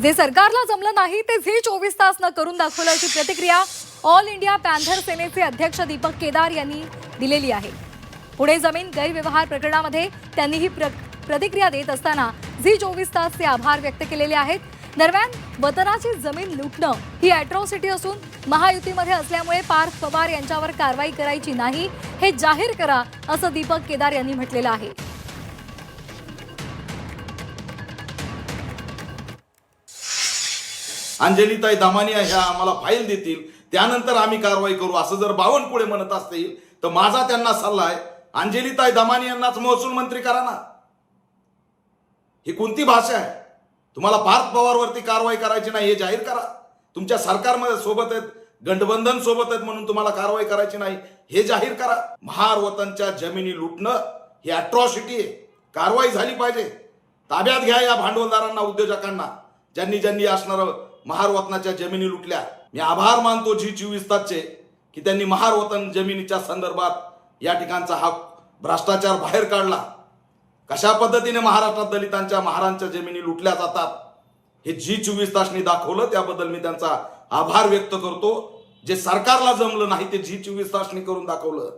जे सरकारला जमलं नाही ते झी चोवीस तास न करून दाखवलं. अशी प्रतिक्रिया ऑल इंडिया पॅन्थर सेनेचे अध्यक्ष दीपक केदार यांनी दिलेली आहे. पुणे जमीन गैरव्यवहार प्रकरणामध्ये त्यांनी ही प्र प्रतिक्रिया देत असताना झी चोवीस तासचे आभार व्यक्त केलेले आहेत. दरम्यान वतनाची जमीन लुटणं ही अॅट्रॉसिटी असून महायुतीमध्ये असल्यामुळे पार्थ पवार यांच्यावर कारवाई करायची नाही हे जाहीर करा असं दीपक केदार यांनी म्हटलेलं आहे. अंजलीताई दामानिया ह्या आम्हाला फाईल देतील. त्यानंतर आम्ही कारवाई करू. असं जर बावनकुळे म्हणत असतील तर माझा त्यांना सल्ला आहे. अंजलीताई दामानी यांनाच महसूल मंत्री करा ना. ही कोणती भाषा आहे? तुम्हाला पार्थ पवारवरती कारवाई करायची नाही हे जाहीर करा. तुमच्या सरकारमध्ये सोबत आहेत गठबंधन सोबत आहेत म्हणून तुम्हाला कारवाई करायची नाही हे जाहीर करा. महार वतनच्या जमिनी लुटणं ही अट्रॉसिटी आहे. कारवाई झाली पाहिजे. ताब्यात घ्या या भांडवलदारांना उद्योजकांना. ज्यांनी ज्यांनी असणारं महारवतनाच्या जमिनी लुटल्या. मी आभार मानतो जी चोवीस तासचे की त्यांनी महारवतन जमिनीच्या संदर्भात या ठिकाणचा हा भ्रष्टाचार बाहेर काढला. कशा पद्धतीने महाराष्ट्रात दलितांच्या महारांच्या जमिनी लुटल्या जातात हे जी चोवीस तासनी दाखवलं त्याबद्दल मी त्यांचा आभार व्यक्त करतो. जे सरकारला जमलं नाही ते जी चोवीस तासनी करून दाखवलं.